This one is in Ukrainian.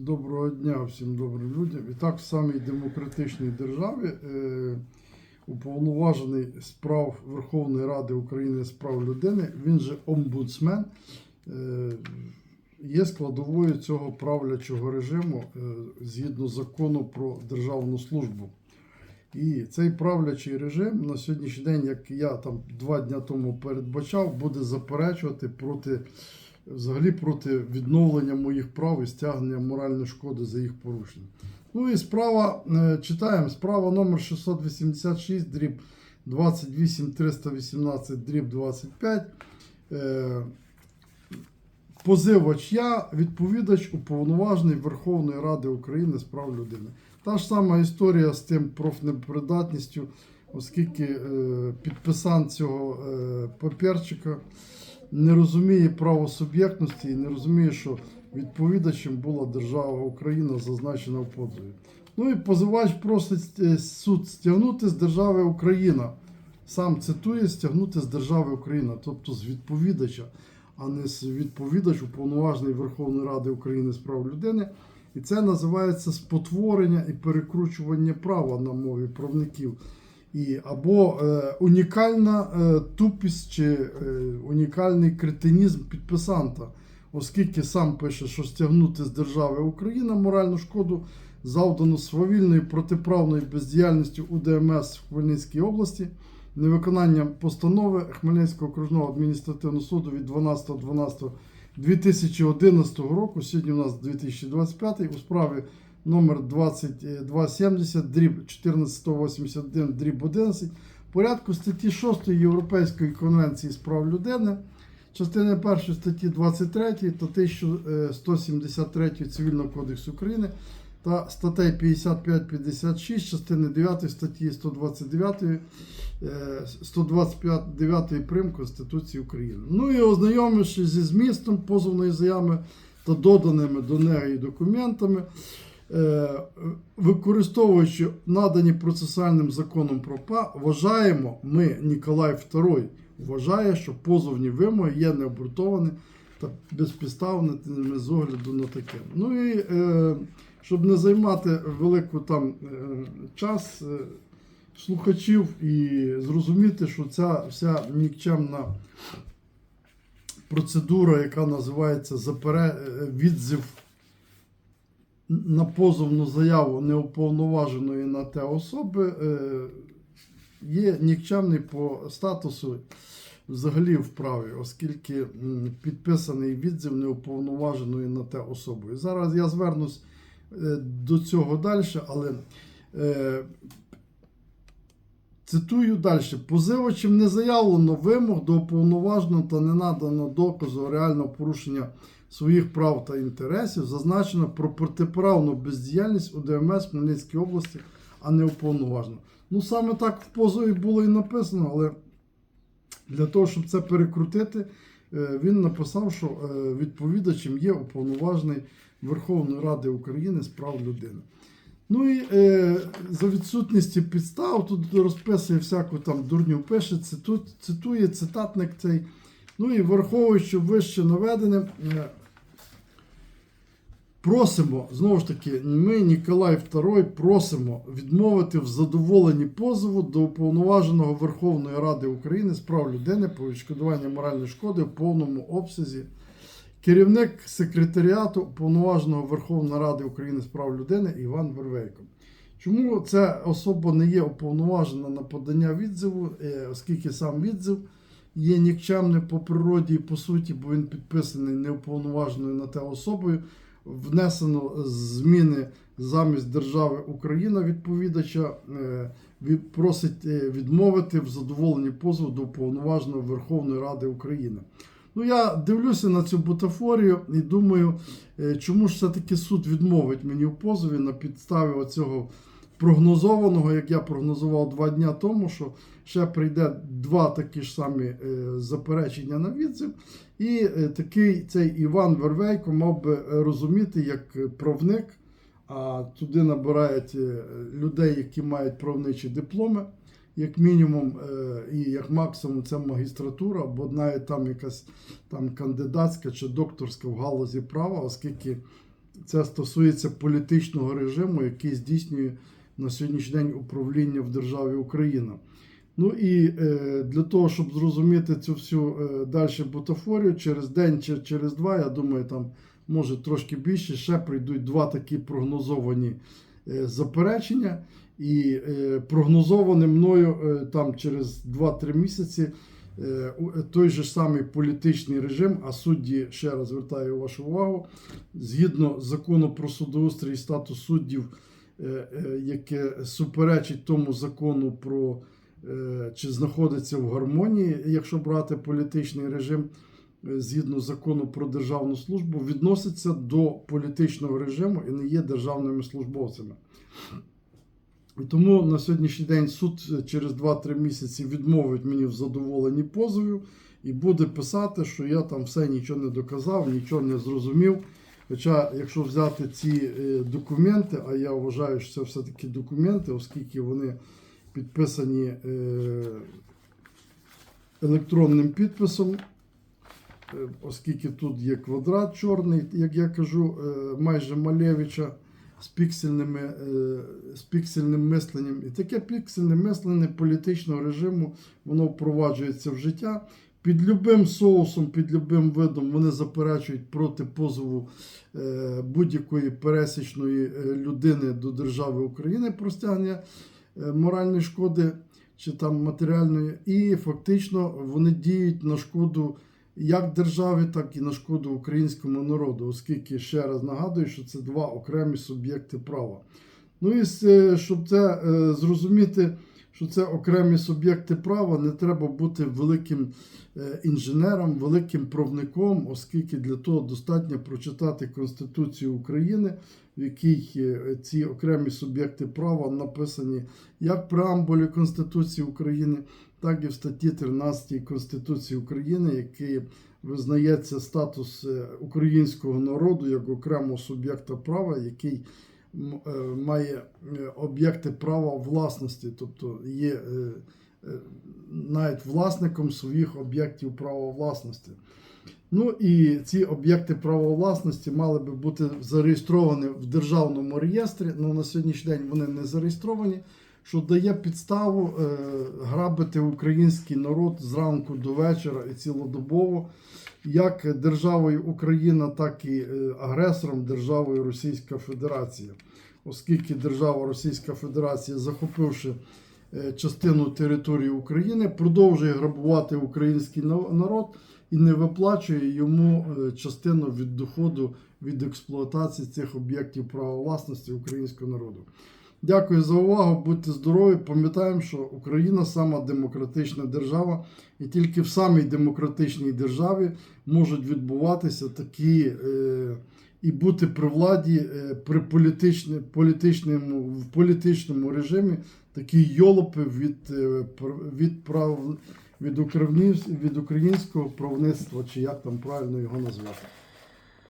Доброго дня всім добрим людям. І так, в самій демократичній державі е, уповноважений з прав Верховної Ради України з прав людини, він же омбудсмен, е, є складовою цього правлячого режиму е, згідно закону про державну службу. І цей правлячий режим на сьогоднішній день, як я там два дня тому передбачав, буде заперечувати проти взагалі проти відновлення моїх прав і стягнення моральної шкоди за їх порушення. Ну і справа е, читаємо. Справа номер 686, дріб 28 318, дріб 25. Е, Позивач я, відповідач уповноважений Верховної Ради України з прав людини. Та ж сама історія з тим профнепридатністю, оскільки е, підписант цього папірчика не розуміє правосуб'єктності і не розуміє, що відповідачем була держава Україна, зазначена в позові. Ну і позивач просить е, суд стягнути з держави Україна. Сам цитує стягнути з держави Україна, тобто з відповідача, а не з відповідач уповноважений Верховної Ради України з прав людини. І це називається спотворення і перекручування права на мові правників. І, або е, унікальна е, тупість чи е, унікальний кретинізм підписанта, оскільки сам пише, що стягнути з держави Україна моральну шкоду завдану свавільною протиправною бездіяльністю УДМС в Хмельницькій області, невиконанням постанови Хмельницького окружного адміністративного суду від 12.12.2011 року, сьогодні у нас 2025 у справі номер 2270, дріб 1481, дріб 11, в порядку статті 6 Європейської конвенції з прав людини, частини 1 статті 23 та 1173 Цивільного кодексу України та статей 55-56, частини 9 статті 129, е, 129 прим Конституції України. Ну і ознайомившись зі змістом позовної заяви та доданими до неї документами, е, використовуючи надані процесуальним законом про ПА, вважаємо, ми, Ніколай II, вважає, що позовні вимоги є необґрунтовані та безпідставними з огляду на таке. Ну і е, щоб не займати велику там е, час е, слухачів і зрозуміти, що ця вся нікчемна процедура, яка називається е, відзив на позовну заяву неуповноваженої на те особи, е, є нікчемний по статусу взагалі в праві, оскільки підписаний відзив неуповноваженої на те особою. Зараз я звернусь е, до цього далі, але е, цитую далі. Позивачем не заявлено вимог до уповноваженого та не надано доказу реального порушення своїх прав та інтересів, зазначено про протиправну бездіяльність у ДМС Хмельницькій області, а не уповноважено. Ну, саме так в позові було і написано, але для того, щоб це перекрутити, е, він написав, що е, відповідачем є уповноважений Верховної Ради України з прав людини. Ну і е, за відсутністю підстав тут розписує всяку там дурню пише, циту, цитує цитатник цей. Ну і враховуючи вище наведене, е, просимо, знову ж таки, ми, Ніколай II, просимо відмовити в задоволенні позову до уповноваженого Верховної Ради України з прав людини по відшкодуванню моральної шкоди в повному обсязі. Керівник секретаріату уповноваженого Верховної Ради України з прав людини Іван Вервейко. Чому ця особа не є уповноважена на подання відзиву, е, оскільки сам відзив є нікчемним по природі і по суті, бо він підписаний неуповноваженою на те особою, внесено зміни замість держави Україна відповідача, е, просить е, відмовити в задоволенні позову до уповноваженого Верховної Ради України. Ну, я дивлюся на цю бутафорію і думаю, е, чому ж все-таки суд відмовить мені в позові на підставі оцього прогнозованого, як я прогнозував два дня тому, що ще прийде два такі ж самі е, заперечення на відзив. І е, такий цей Іван Вервейко мав би розуміти як правник, а туди набирають людей, які мають правничі дипломи як мінімум, е, і як максимум це магістратура, або навіть там якась там кандидатська чи докторська в галузі права, оскільки це стосується політичного режиму, який здійснює на сьогоднішній день управління в державі Україна. Ну і е, для того, щоб зрозуміти цю всю е, далі бутафорію, через день чи через два, я думаю, там може трошки більше, ще прийдуть два такі прогнозовані заперечення. І е, прогнозований мною е, там через 2-3 місяці е, той же самий політичний режим, а судді, ще раз звертаю вашу увагу, згідно закону про судоустрій і статус суддів, е, е, яке суперечить тому закону про е, чи знаходиться в гармонії, якщо брати політичний режим, е, згідно закону про державну службу, відноситься до політичного режиму і не є державними службовцями. І тому на сьогоднішній день суд е, через 2-3 місяці відмовить мені в задоволенні позовів і буде писати, що я там все нічого не доказав, нічого не зрозумів. Хоча, якщо взяти ці е, документи, а я вважаю, що це все-таки документи, оскільки вони підписані е, електронним підписом, е, оскільки тут є квадрат чорний, як я кажу, е, майже Малевича з піксельними, е, з піксельним мисленням. І таке піксельне мислення політичного режиму воно впроваджується в життя. Під любим соусом, під любим видом вони заперечують проти позову е, будь-якої пересічної е, людини до держави України про стягнення е, моральної шкоди чи там матеріальної, і фактично вони діють на шкоду як державі, так і на шкоду українському народу, оскільки ще раз нагадую, що це два окремі суб'єкти права. Ну і щоб це е, зрозуміти, що це окремі суб'єкти права, не треба бути великим е, інженером, великим правником, оскільки для того достатньо прочитати Конституцію України, в якій е, ці окремі суб'єкти права написані як в преамбулі Конституції України, так і в статті 13 Конституції України, який визнається статус е, українського народу як окремого суб'єкта права, який е, має е, об'єкти права власності, тобто є навіть власником своїх об'єктів права власності. Ну і ці об'єкти права власності мали би бути зареєстровані в державному реєстрі. Ну на сьогоднішній день вони не зареєстровані, що дає підставу е, грабити український народ зранку до вечора і цілодобово, як державою Україна, так і е, агресором державою Російська Федерація, оскільки держава Російська Федерація, захопивши е, частину території України, продовжує грабувати український народ і не виплачує йому е, частину від доходу від експлуатації цих об'єктів права власності українського народу. Дякую за увагу. Будьте здорові. Пам'ятаємо, що Україна сама демократична держава, і тільки в самій демократичній державі можуть відбуватися такі е, і бути при владі е, при політичні, політичному, в політичному режимі такі йолопи від, е, від прав від, від українського правництва, чи як там правильно його назвати.